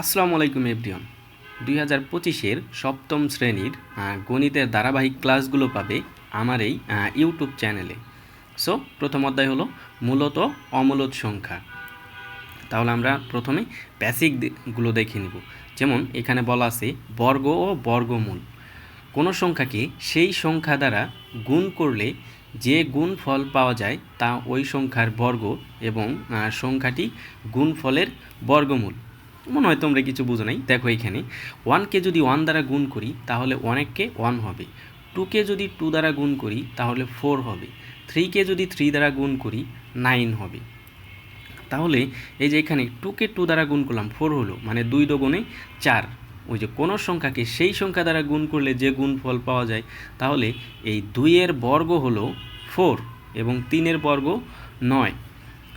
আসসালামু আলাইকুম এভরিওন দুই হাজার পঁচিশের সপ্তম শ্রেণির গণিতের ধারাবাহিক ক্লাসগুলো পাবে আমার এই ইউটিউব চ্যানেলে। সো, প্রথম অধ্যায় হলো মূলত অমূলত সংখ্যা। তাহলে আমরা প্রথমে বেসিকগুলো দেখে নিব। যেমন এখানে বলা আছে বর্গ ও বর্গমূল। কোনো সংখ্যাকে সেই সংখ্যা দ্বারা গুণ করলে যে গুণফল পাওয়া যায় তা ওই সংখ্যার বর্গ এবং সংখ্যাটি গুণফলের বর্গমূল। মনে হয় তোমরা কিছু বুঝো নাই। দেখো এখানে ওয়ানকে যদি ওয়ান দ্বারা গুণ করি, তাহলে অনেককে ওয়ান হবে। টুকে যদি টু দ্বারা গুণ করি, তাহলে ফোর হবে। থ্রিকে যদি থ্রি দ্বারা গুণ করি নাইন হবে। তাহলে এই যে এখানে টুকে টু দ্বারা গুণ করলাম ফোর হলো মানে দুই দোগুণে চার। ওই যে কোনো সংখ্যাকে সেই সংখ্যা দ্বারা গুণ করলে যে গুণফল পাওয়া যায়, তাহলে এই দুইয়ের বর্গ হলো ফোর এবং তিনের বর্গ নয়।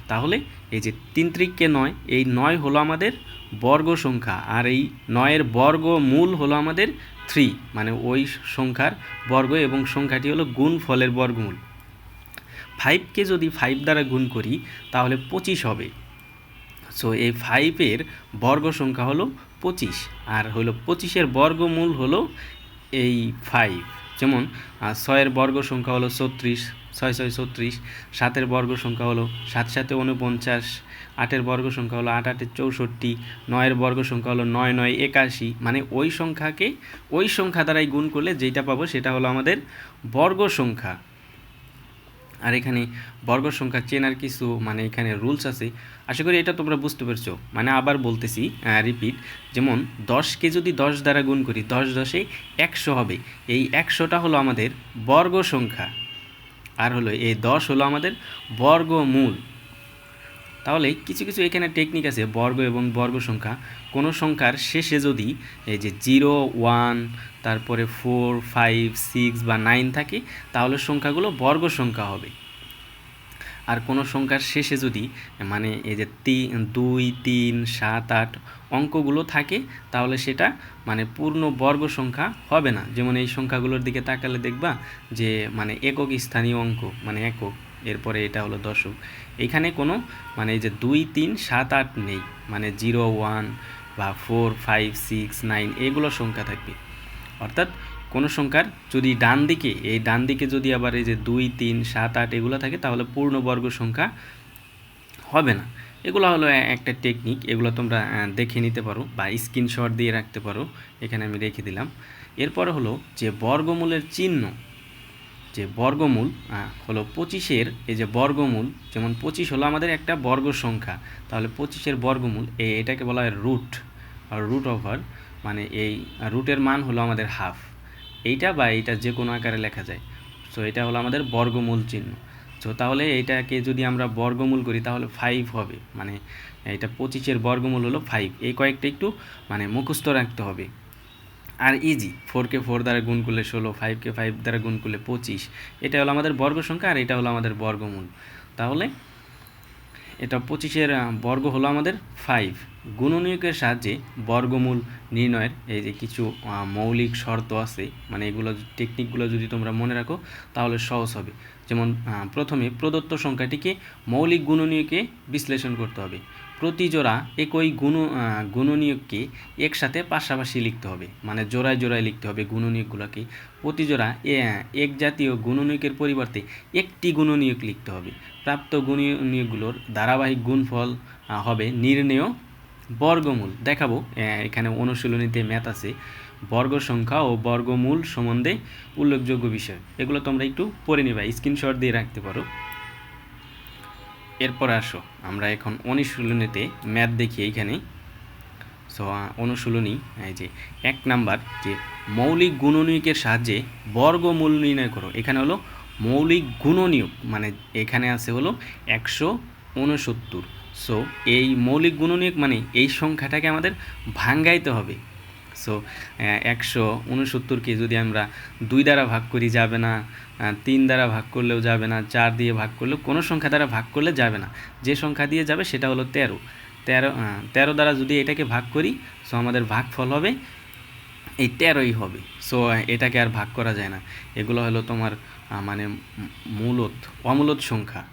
তাহলে এই যে তিন ত্রিককে নয়, এই নয় হলো আমাদের বর্গ সংখ্যা, আর এই নয়ের বর্গ মূল হলো আমাদের থ্রি মানে ওই সংখ্যার বর্গ এবং সংখ্যাটি হলো গুণ ফলের বর্গমূল। ফাইভকে যদি ফাইভ দ্বারা গুণ করি, তাহলে পঁচিশ হবে। সো এই ফাইভের বর্গ সংখ্যা হলো পঁচিশ, আর হলো পঁচিশের বর্গমূল হলো এই ফাইভ যেমন ছয়ের বর্গ সংখ্যা হলো ছত্রিশ, ছয় ছয়, ছত্রিশ, সাতের বর্গ সংখ্যা হলো সাত, সাতে উনপঞ্চাশ আটের বর্গ সংখ্যা হলো আট আটের চৌষট্টি, নয়ের বর্গ সংখ্যা হলো নয় নয়, একাশি। মানে ওই সংখ্যাকে, ওই সংখ্যা দ্বারাই গুণ করলে যেটা পাবো সেটা হলো আমাদের বর্গ সংখ্যা। আর এখানে বর্গ সংখ্যা চেনার কিছু মানে এখানে রুলস আছে। আশা করি এটা তোমরা বুঝতে পারছ। মানে আবার বলতেছি রিপিট যেমন দশকে যদি দশ দ্বারা গুণ করি, দশ দশে একশো হবে। এই একশোটা হলো আমাদের বর্গ সংখ্যা। আর হলো এই দশ হলো আমাদের বর্গমূল। তাহলে কিছু কিছু এখানে টেকনিক আছে, বর্গ এবং বর্গ সংখ্যা। কোনো সংখ্যার শেষে যদি এই যে জিরো ওয়ান তারপরে ফোর ফাইভ সিক্স বা নাইন থাকে, তাহলে সংখ্যাগুলো বর্গ সংখ্যা হবে। আর কোনো সংখ্যার শেষে যদি মানে এই যে তিন দুই, তিন, সাত, আট অঙ্কগুলো থাকে, তাহলে সেটা মানে পূর্ণ বর্গ সংখ্যা হবে না। যেমন এই সংখ্যাগুলোর দিকে তাকালে দেখবা যে মানে একক স্থানীয় অঙ্ক মানে একক। এরপরে এটা হলো দশক এখানে কোনো মানে এই যে দুই, তিন, সাত, আট নেই। মানে জিরো, ওয়ান বা ফোর, ফাইভ, সিক্স, নাইন এগুলো সংখ্যা থাকবে। অর্থাৎ কোনো সংখ্যার যদি ডান দিকে, এই ডান দিকে যদি আবার এই যে দুই, তিন, সাত, আট এগুলো থাকে, তাহলে পূর্ণবর্গ সংখ্যা হবে না। এগুলো হলো একটা টেকনিক, এগুলো তোমরা দেখে নিতে পারো বা স্ক্রিনশট দিয়ে রাখতে পারো। এখানে আমি রেখে দিলাম। এরপর হলো যে বর্গমূলের চিহ্ন যে বর্গমূল হলো পঁচিশের এই যে বর্গমূল, যেমন পঁচিশ হলো আমাদের একটা বর্গ সংখ্যা, তাহলে পঁচিশের বর্গমূল, এ, এটাকে বলা হয় রুট, আর রুট ওভার মানে এই রুটের মান হলো আমাদের হাফ। এইটা বা এইটা যে কোনো আকারে লেখা যায়। সো এটা হলো আমাদের বর্গমূল চিহ্ন। সো তাহলে এইটাকে যদি আমরা বর্গমূল করি, তাহলে ফাইভ হবে। মানে এটা পঁচিশের বর্গমূল হলো ফাইভ এই কয়েকটা একটু মানে মুখস্থ রাখতে হবে। আর ইজি ফোর কে ফোর দ্বারা গুণ করলে ষোলো ফাইভকে ফাইভ দ্বারা গুণ করলে পঁচিশ, এটা হলো আমাদের বর্গ সংখ্যা আর এটা হলো আমাদের বর্গমূল। তাহলে এটা পঁচিশের বর্গ হলো আমাদের ফাইভ গুণনীয়কের সাহায্যে বর্গমূল নির্ণয়ের এই যে কিছু মৌলিক শর্ত আছে মানে এগুলো টেকনিকগুলো যদি তোমরা মনে রাখো, তাহলে সহজ হবে। যেমন প্রথমে প্রদত্ত সংখ্যাটিকে মৌলিক গুণনীয়কে বিশ্লেষণ করতে হবে। প্রতি জোড়া একই গুণ গুণনীয়ককে একসাথে পাশাপাশি লিখতে হবে। মানে জোড়ায় জোড়ায় লিখতে হবে গুণনীয়কগুলোকে। প্রতি জোড়া এক জাতীয় গুণনীয়কের পরিবর্তে একটি গুণনীয়ক লিখতে হবে। প্রাপ্ত গুণনীয়কগুলোর ধারাবাহিক গুণফল হবে নির্ণেয় বর্গমূল। দেখাবো এখানে অনুশীলনীতে ম্যাথ আছে। বর্গ সংখ্যা ও বর্গমূল সম্বন্ধে উল্লেখযোগ্য বিষয়। এগুলো তোমরা একটু পড়ে নিবা, স্ক্রিনশট দিয়ে রাখতে পারো। এরপর আসো, আমরা এখন অনুশীলনীতে ম্যাথ দেখি এইখানে। সো অনুশীলনী, এই যে এক নাম্বার, যে মৌলিক গুণনীয়কের সাহায্যে বর্গমূল নির্ণয় করো। এখানে হলো মৌলিক গুণনীয়ক মানে এখানে আছে হলো একশো উনসত্তর সো এই মৌলিক গুণনীয়ক মানে এই সংখ্যাটাকে আমাদের ভাঙ্গাইতে হবে। সো একশো উনসত্তরকে যদি আমরা দুই দ্বারা ভাগ করি যাবে না তিন দ্বারা ভাগ করলেও যাবে না, চার দিয়ে ভাগ করলেও কোনো সংখ্যা দ্বারা ভাগ করলে যাবে না। যে সংখ্যা দিয়ে যাবে সেটা হলো তেরো। তেরো তেরো দ্বারা যদি এটাকে ভাগ করি সো আমাদের ভাগফল হবে, এই তেরোই হবে। সো এটাকে আর ভাগ করা যায় না। এগুলো হলো তোমার মানে মূলত, অমূলত সংখ্যা।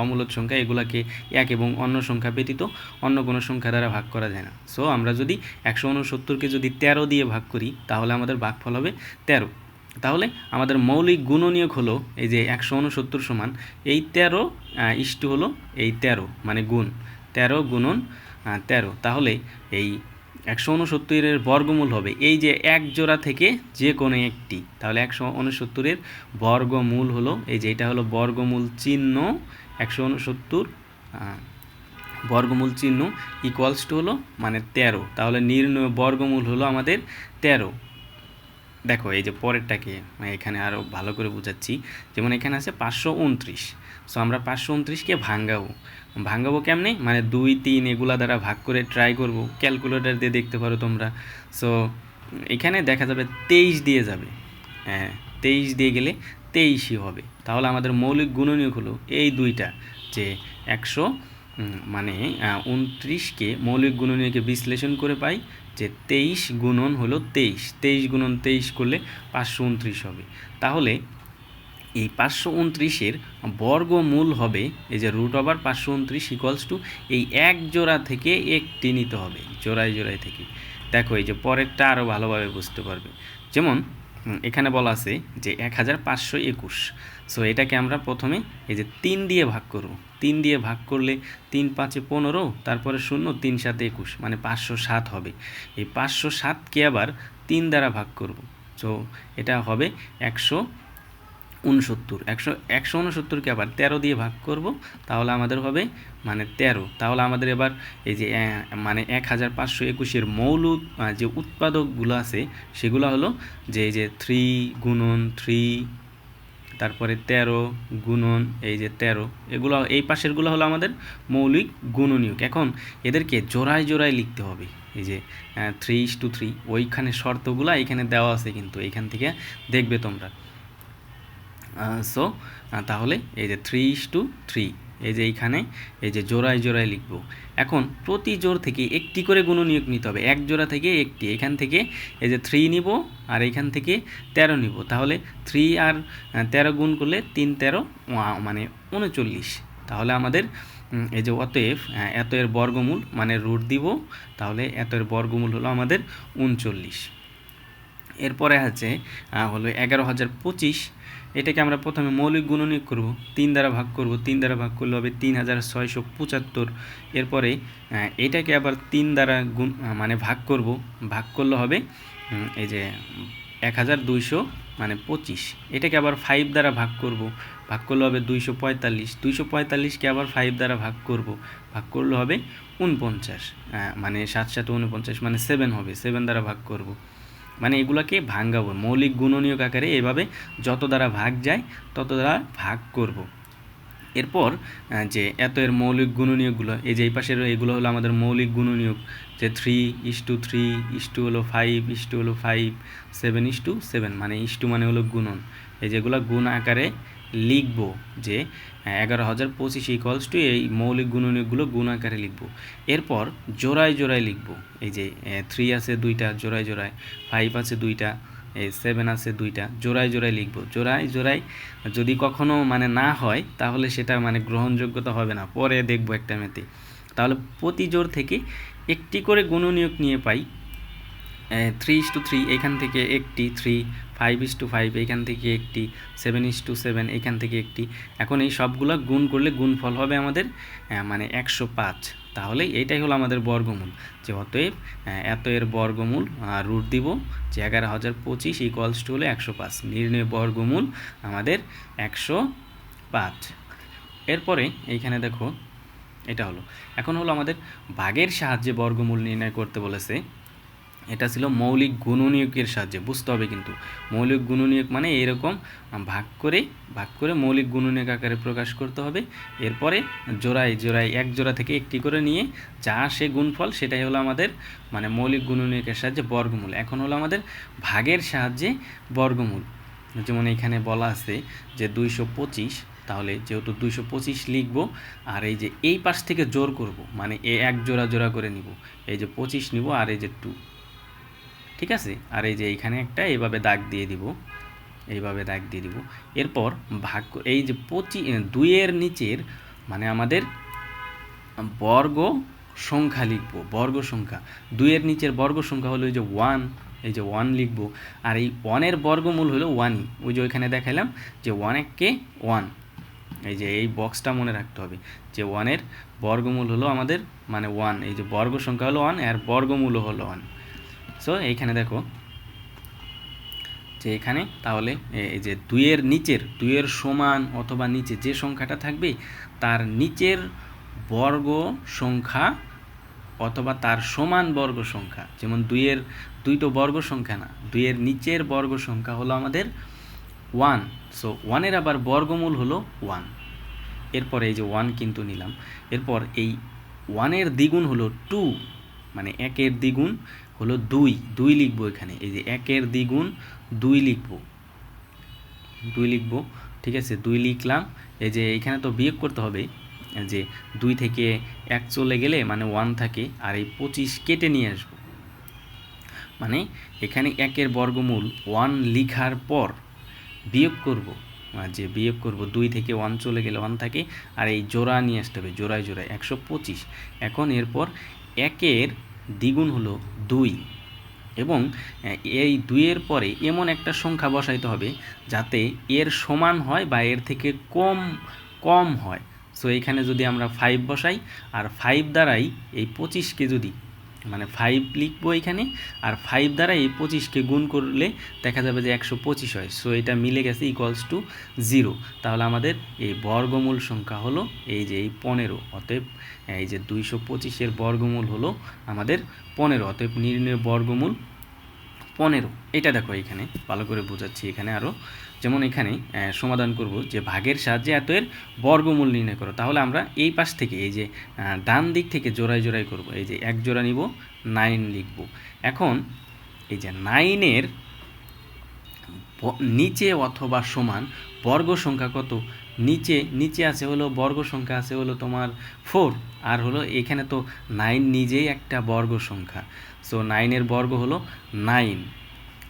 অমূলত সংখ্যা এগুলাকে এক এবং অন্য সংখ্যা ব্যতীত অন্য কোনো সংখ্যা দ্বারা ভাগ করা যায় না। সো আমরা যদি একশো উনসত্তরকে যদি তেরো দিয়ে ভাগ করি, তাহলে আমাদের ভাগফল হবে তেরো। তাহলে আমাদের মৌলিক গুণনীয়ক হলো এই যে একশো উনসত্তর সমান, এই তেরো ইস্টু হলো এই তেরো মানে গুণ। তেরো গুণন তেরো। তাহলে এই একশো উনসত্তরের বর্গমূল হবে এই যে এক জোড়া থেকে যে কোনো একটি। তাহলে একশো উনসত্তরের বর্গমূল হলো এই যে এটা হলো বর্গমূল চিহ্ন একশো উনসত্তর বর্গমূল চিহ্ন ইকুয়ালস টু হলো মানে তেরো। তাহলে নির্ণয় বর্গমূল হলো আমাদের তেরো। দেখো, এই যে পরেরটাকে এখানে আরও ভালো করে বোঝাচ্ছি। যেমন এখানে আছে পাঁচশো উনত্রিশ। সো আমরা পাঁচশো উনত্রিশকে ভাঙ্গাবো। ভাঙ্গাবো কেমনে? মানে দুই, তিন এগুলা দ্বারা ভাগ করে ট্রাই করব। ক্যালকুলেটর দিয়ে দেখতে পারো তোমরা। সো এখানে দেখা যাবে তেইশ দিয়ে যাবে। হ্যাঁ তেইশ দিয়ে গেলে তেইশই হবে। তাহলে আমাদের মৌলিক গুণনীয়ক হলো এই দুইটা, যে একশো মানে উনত্রিশকে মৌলিক গুণনীয়কে বিশ্লেষণ করে পাই, যে তেইশ গুণন হলো তেইশ। তেইশ গুণন তেইশ করলে পাঁচশো উনত্রিশ হবে। তাহলে এই পাঁচশো উনত্রিশের বর্গমূল হবে, এই যে রুট ওভার পাঁচশো উনত্রিশ ইকুয়ালস টু এই এক জোড়া থেকে একটি নিতে হবে, জোড়ায় জোড়ায় থেকে। দেখো, এই যে পরেরটা আরও ভালোভাবে বুঝতে পারবে। যেমন এখানে বলা আছে যে এক হাজার পাঁচশো একুশ। সো এটাকে আমরা প্রথমে এই যে তিন দিয়ে ভাগ করব। তিন দিয়ে ভাগ করলে তিন পাঁচে পনেরো, তারপরে শূন্য, তিন সাতে একুশ মানে পাঁচশো সাত হবে। এই পাঁচশো সাতকে আবার তিন দ্বারা ভাগ করব। সো এটা হবে একশো উনসত্তর। একশো একশো উনসত্তরকে আবার তেরো দিয়ে ভাগ করব, তাহলে আমাদের হবে মানে তেরো। তাহলে আমাদের এবার এই যে মানে এক হাজার পাঁচশো একুশের মৌলিক যে উৎপাদকগুলো আছে, সেগুলো হলো যে, এই যে থ্রি গুণন থ্রি, তারপরে তেরো গুণন, এই যে তেরো, এগুলো, এই পাশেরগুলো হলো আমাদের মৌলিক গুণনীয়ক। এখন এদেরকে জোড়ায় জোড়ায় লিখতে হবে। এই যে থ্রি ইস টু থ্রি, ওইখানে শর্তগুলো এখানে দেওয়া আছে কিন্তু এইখান থেকে দেখবে তোমরা। সো তাহলে এই যে থ্রি ইস টু থ্রি এই যে এইখানে এই যে জোড়ায় জোড়ায় লিখব। এখন প্রতি জোড় থেকে একটি করে গুণনীয়ক নিতে হবে। এক জোড়া থেকে একটি। এখান থেকে এই যে থ্রি নিব আর এখান থেকে তেরো নিব। তাহলে থ্রি আর আহ, তেরো গুণ করলে তিন তেরো মানে উনচল্লিশ। তাহলে আমাদের এই যে অতএব এত এর বর্গমূল মানে রুট দিব। তাহলে এত এর বর্গমূল হলো আমাদের উনচল্লিশ। এরপরে আছে হলো এগারো হাজার পঁচিশ। এটাকে আমরা প্রথমে মৌলিক গুণনীয়ক করব, তিন দ্বারা ভাগ করব, তিন দ্বারা ভাগ করলে হবে তিন হাজার ছয়শো পঁচাত্তর। এরপরে এটাকে আবার তিন দ্বারা গুণ মানে ভাগ করব, ভাগ করলে হবে এই যে এক হাজার দুইশো মানে পঁচিশ। এটাকে আবার ফাইভ দ্বারা ভাগ করব, ভাগ করলে হবে দুইশো পঁয়তাল্লিশ। দুইশো পঁয়তাল্লিশকে আবার ফাইভ দ্বারা ভাগ করব, ভাগ করলে হবে উনপঞ্চাশ মানে সাত সাত উনপঞ্চাশ মানে সেভেন হবে সেভেন দ্বারা ভাগ করব। মানে এগুলোকে ভাঙ্গাবো মৌলিক গুণনীয়ক আকারে এভাবে যত দ্বারা ভাগ যায়, তত দ্বারা ভাগ করব। এরপর যে এত এর মৌলিক গুণনীয়কগুলো, এই যে এই পাশের এগুলো হলো আমাদের মৌলিক গুণনীয়ক, যে three is two three is two হলো ফাইভ ইস টু হলো five seven is two seven মানে ইস টু মানে হলো গুণন এই যেগুলো গুণ আকারে লিখব যে এগারো হাজার পঁচিশ ইকুয়ালস টু এই মৌলিক গুণনীয়কগুলো গুণ আকারে লিখব। এরপর জোড়ায় জোড়ায় লিখব। এই যে থ্রি আছে দুইটা, জোড়ায় জোড়ায় ফাইভ আছে দুইটা এই সেভেন আছে দুইটা, জোড়ায় জোড়ায় লিখব। জোড়ায় জোড়ায় যদি কখনো মানে না হয়, তাহলে সেটা মানে গ্রহণযোগ্যতা হবে না। পরে দেখব একটা মেতে। তাহলে প্রতি জোড় থেকে একটি করে গুণনীয়ক নিয়ে পাই থ্রি ইস টু থ্রি এখান থেকে একটি three five is two five এখান থেকে একটি সেভেন ইস টু সেভেন এখান থেকে একটি। এখন এই সবগুলো গুণ করলে গুণফল হবে আমাদের মানে একশো পাঁচ। তাহলে এইটাই হলো আমাদের বর্গমূল। যে অতএব এত এর বর্গমূল রুট দিব যে এগারো হাজার পঁচিশ ইকুয়ালস টু হলো একশো পাঁচ। নির্ণয় বর্গমূল আমাদের একশো পাঁচ। এরপরে এইখানে দেখো, এটা হলো। এখন হলো আমাদের ভাগের সাহায্যে বর্গমূল নির্ণয় করতে বলেছে। এটা ছিল মৌলিক গুণনীয়কের সাহায্যে, বুঝতে হবে কিন্তু। মৌলিক গুণনীয়ক মানে এরকম ভাগ করে ভাগ করে মৌলিক গুণনীয়ক আকারে প্রকাশ করতে হবে। এরপরে জোড়ায় জোড়ায় এক জোড়া থেকে একটি করে নিয়ে যা সে গুণফল, সেটাই হলো আমাদের মানে মৌলিক গুণনীয়কের সাহায্যে বর্গমূল। এখন হলো আমাদের ভাগের সাহায্যে বর্গমূল। যেমন এখানে বলা আছে যে দুইশো পঁচিশ, তাহলে যেহেতু দুইশো পঁচিশ লিখব, আর এই যে এই পাশ থেকে জোর করব মানে এ এক জোড়া জোড়া করে নিব, এই যে পঁচিশ নিব, আর এই যে টু। ঠিক আছে? আর এই যে এইখানে একটা, এইভাবে দাগ দিয়ে দিব। এইভাবে দাগ দিয়ে দিব। এরপর ভাগ এই যে পঁচি দুইয়ের নিচের মানে আমাদের বর্গ সংখ্যা লিখব, বর্গ সংখ্যা। দুইয়ের নিচের বর্গ সংখ্যা হলো এই যে ওয়ান এই যে ওয়ান লিখব। আর এই ওয়ানের বর্গমূল হলো ওয়ানই ওই যে ওইখানে দেখালাম যে ওয়ান কে ওয়ান এই যে এই বক্সটা মনে রাখতে হবে যে ওয়ানের বর্গমূল হলো আমাদের মানে ওয়ান এই যে বর্গ সংখ্যা হলো ওয়ান আর বর্গমূলও হলো ওয়ান সো এইখানে দেখো যে এখানে তাহলে এই যে দুইয়ের নিচের, দুইয়ের সমান অথবা নিচে যে সংখ্যাটা থাকবে, তার নিচের বর্গ সংখ্যা অথবা তার সমান বর্গ সংখ্যা। যেমন দুইয়ের, দুই তো বর্গ সংখ্যা না, দুইয়ের নিচের বর্গ সংখ্যা হলো আমাদের ওয়ান সো ওয়ানের আবার বর্গমূল হলো ওয়ান এরপরে এই যে ওয়ান কিন্তু নিলাম। এরপর এই ওয়ানের দ্বিগুণ হলো টু মানে একের দ্বিগুণ। হলো দুই দুই লিখব এখানে। এই যে একের দ্বিগুণ দুই লিখব। দুই লিখব, ঠিক আছে? দুই লিখলাম। এই যে এখানে তো বিয়োগ করতে হবে। যে দুই থেকে এক চলে গেলে মানে ওয়ান থাকে, আর এই পঁচিশ কেটে নিয়ে আসব। মানে এখানে একের বর্গমূল ওয়ান লিখার পর বিয়োগ করব। যে বিয়োগ করব, দুই থেকে ওয়ান চলে গেলে ওয়ান থাকে, আর এই জোড়া নিয়ে আসতে হবে, জোড়ায় জোড়ায়। একশো পঁচিশ। এখন এরপর একের দ্বিগুণ হলো দুই এবং এই দুইয়ের পরে এমন একটা সংখ্যা বসাইতে হবে যাতে এর সমান হয় বা এর থেকে কম কম হয়। সো এখানে যদি আমরা ফাইভ বসাই, আর ফাইভ দ্বারাই এই পঁচিশকে যদি মানে ফাইভ লিখব এখানে, আর ফাইভ দ্বারা এই পঁচিশকে গুণ করলে দেখা যাবে যে একশো পঁচিশ হয়। সো এটা মিলে গেছে ইকুয়ালস টু জিরো তাহলে আমাদের এই বর্গমূল সংখ্যা হলো এই যে এই পনেরো, অতএব এই যে দুইশো পঁচিশের বর্গমূল হলো আমাদের পনেরো, অতএব নির্ণয় বর্গমূল পনেরো। এটা দেখো এখানে, ভালো করে বোঝাচ্ছি এখানে আরও যেমন এখানে সমাধান করব যে ভাগের সাহায্যে এত এর বর্গমূল নির্ণয় করো। তাহলে আমরা এই পাশ থেকে, এই যে ডান দিক থেকে জোড়ায় জোড়ায় করব। এই যে এক জোড়া নিব নাইন লিখব। এখন এই যে নাইনের নিচে অথবা সমান বর্গ সংখ্যা কত? নিচে নিচে আছে হলো বর্গ সংখ্যা, আছে হলো তোমার ফোর আর হলো এখানে তো নাইন নিজেই একটা বর্গ সংখ্যা। সো নাইনের বর্গ হলো নাইন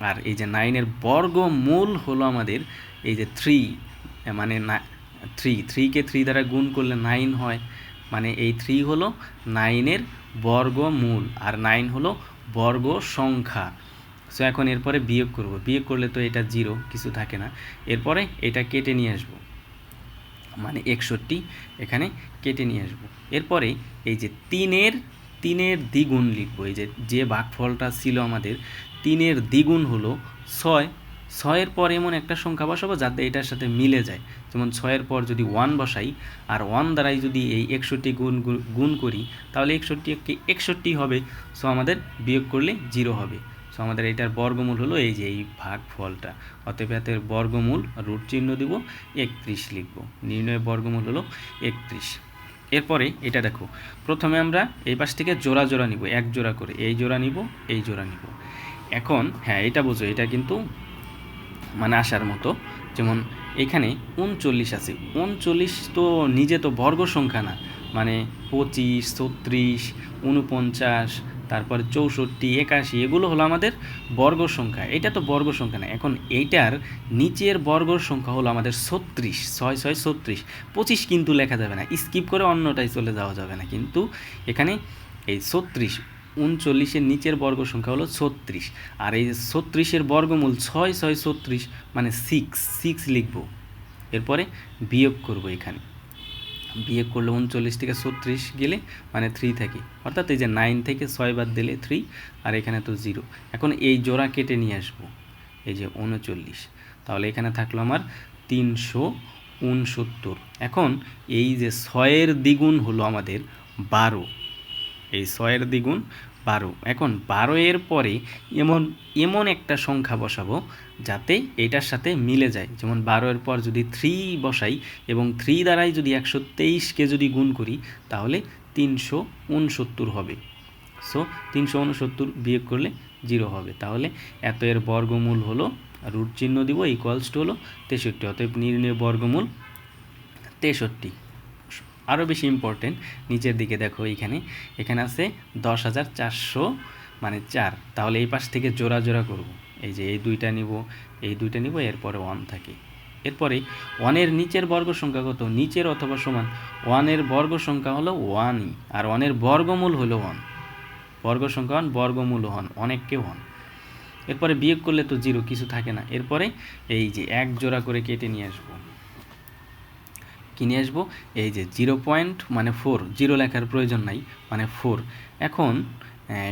আর এই যে নাইনের বর্গমূল হলো আমাদের এই যে থ্রি মানে থ্রি থ্রিকে থ্রি দ্বারা গুণ করলে নাইন হয়। মানে এই থ্রি হলো নাইনের বর্গমূল আর নাইন হলো বর্গ সংখ্যা সো এখন এরপরে বিয়োগ করব। বিয়োগ করলে তো এটা জিরো কিছু থাকে না। এরপরে এটা কেটে নিয়ে আসব। মানে একষট্টি এখানে কেটে নিয়ে আসব। এরপরে এই যে তিনের তিনের দ্বিগুণ লিখব। এই যে যে ভাগফলটা ছিল আমাদের তিনের দ্বিগুণ হলো ছয়। ছয়ের পর এমন একটা সংখ্যা বসাবো যাতে এটার সাথে মিলে যায়। যেমন ছয়ের পর যদি ওয়ান বসাই, আর ওয়ান দ্বারাই যদি এই একষট্টি গুণ গুণ করি, তাহলে একষট্টি একটি একষট্টি হবে। সো আমাদের বিয়োগ করলে জিরো হবে। সো আমাদের এটার বর্গমূল হলো এই যে এই ভাগ ফলটা অতএব এতের বর্গমূল রুট চিহ্ন দিব, একত্রিশ লিখব। নির্ণয়ের বর্গমূল হলো একত্রিশ। এরপরে এটা দেখো, প্রথমে আমরা এই পাশ থেকে জোড়া জোড়া নিব, এক জোড়া করে। এই জোড়া নিব, এই জোড়া নিব। এখন হ্যাঁ এটা বুঝো, এটা কিন্তু মানে আসার মতো। যেমন এখানে উনচল্লিশ আছে। উনচল্লিশ তো নিজে তো বর্গ সংখ্যা না। মানে পঁচিশ, ছত্রিশ, উনপঞ্চাশ, তারপর চৌষট্টি, একাশি, এগুলো হলো আমাদের বর্গ সংখ্যা। এটা তো বর্গ সংখ্যা না। এখন এইটার নিচের বর্গ সংখ্যা হলো আমাদের ছত্রিশ, ছয় ছয়, ছত্রিশ। পঁচিশ কিন্তু লেখা যাবে না। স্কিপ করে অন্যটাই চলে যাওয়া যাবে না। কিন্তু এখানে এই ছত্রিশ উনচল্লিশের নিচের বর্গ সংখ্যা হলো ছত্রিশ। আর এই ছত্রিশের বর্গমূল ছয় ছয়, ছত্রিশ মানে সিক্স সিক্স লিখব। এরপরে বিয়োগ করব এখানে। বিয়োগ করলে উনচল্লিশ থেকে ছত্রিশ গেলে মানে থ্রি থাকে। অর্থাৎ এই যে নাইন থেকে ছয় বাদ দিলে থ্রি আর এখানে তো জিরো এখন এই জোড়া কেটে নিয়ে আসব। এই যে উনচল্লিশ। তাহলে এখানে থাকল আমার তিনশো উনসত্তর। এখন এই যে ছয়ের দ্বিগুণ হলো আমাদের বারো। এই ছয়ের দ্বিগুণ বারো। এখন বারো এর পরে এমন এমন একটা সংখ্যা বসাবো যাতে এটার সাথে মিলে যায়। যেমন বারো এর পর যদি থ্রি বসাই এবং থ্রি দ্বারাই যদি একশো তেইশকে যদি গুণ করি, তাহলে তিনশো উনসত্তর হবে। সো তিনশো উনসত্তর বিয়োগ করলে জিরো হবে। তাহলে এত এর বর্গমূল হলো, রুট চিহ্ন দিব ইকুয়ালস টু হলো তেষট্টি। অতএব নির্ণয় বর্গমূল তেষট্টি। আরও বেশি ইম্পর্টেন্ট নিচের দিকে দেখো এইখানে, এখানে আছে দশ হাজার চারশো মানে চার। তাহলে এই পাশ থেকে জোড়া জোড়া করব। এই যে এই দুইটা নিব, এই দুইটা নিব, এরপরে ওয়ান থাকে। এরপরে ওয়ানের নিচের বর্গ সংখ্যা কত? নিচের অথবা সমান। ওয়ানের বর্গ সংখ্যা হলো ওয়ানই আর ওয়ানের বর্গমূল হলো ওয়ান বর্গ সংখ্যা ওয়ান বর্গমূল হন অনেককে হন এরপরে বিয়োগ করলে তো জিরো কিছু থাকে না। এরপরে এই যে এক জোড়া করে কেটে নিয়ে আসব। কি নিয়ে আসব। এই যে জিরো পয়েন্ট মানে ফোর জিরো লেখার প্রয়োজন নাই মানে ফোর এখন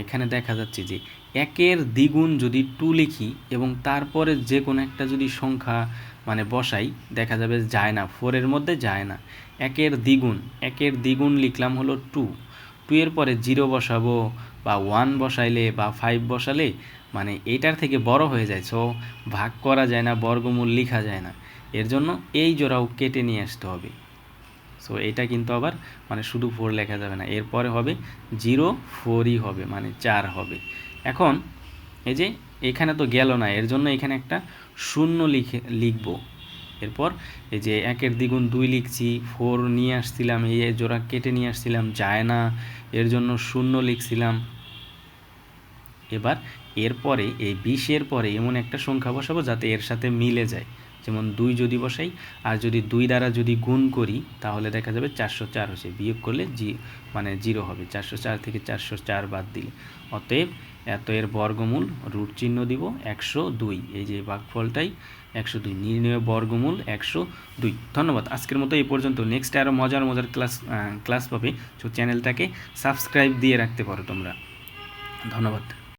এখানে দেখা যাচ্ছে যে একের দ্বিগুণ যদি টু লিখি এবং তারপরে যে কোনো একটা যদি সংখ্যা মানে বসাই, দেখা যাবে যায় না ফোরের মধ্যে যায় না। একের দ্বিগুণ একের দ্বিগুণ লিখলাম হলো টু টু এর পরে জিরো বসাবো বা ওয়ান বসাইলে বা ফাইভ বসালে মানে এটার থেকে বড় হয়ে যায়। সো ভাগ করা যায় না, বর্গমূল লেখা যায় না। এর জন্য এই জোড়াও কেটে নিয়ে আসতে হবে। সো এটা কিন্তু আবার মানে শুধু ফোর লেখা যাবে না, এরপরে হবে জিরো ফোরই হবে মানে চার হবে। এখন এই যে এখানে তো গেল না, এর জন্য এখানে একটা শূন্য লিখে, লিখব। এরপর এই যে একের দ্বিগুণ দুই লিখছি ফোর নিয়ে আসছিলাম, এই জোড়া কেটে নিয়ে আসছিলাম, যায় না, এর জন্য শূন্য লিখছিলাম। এবার এরপরে, এই বিশের পরে এমন একটা সংখ্যা বসাবো যাতে এর সাথে মিলে যায়। যেমন দুই যদি বসাই, আর যদি দুই দ্বারা যদি গুণ করি, তাহলে দেখা যাবে চারশো চার হচ্ছে বিয়োগ করলে জি মানে জিরো হবে। চারশো চার থেকে চারশো চার বাদ দিলে। অতএব এত এর বর্গমূল রুট চিহ্ন দিব একশো দুই। এই যে ভাগফলটাই একশো দুই। নির্ণয় বর্গমূল একশো দুই। ধন্যবাদ। আজকের মতো এই পর্যন্ত। নেক্সট আরও মজার মজার ক্লাস ক্লাস পাবে। তো চ্যানেলটাকে সাবস্ক্রাইব দিয়ে রাখতে পারো তোমরা। ধন্যবাদ।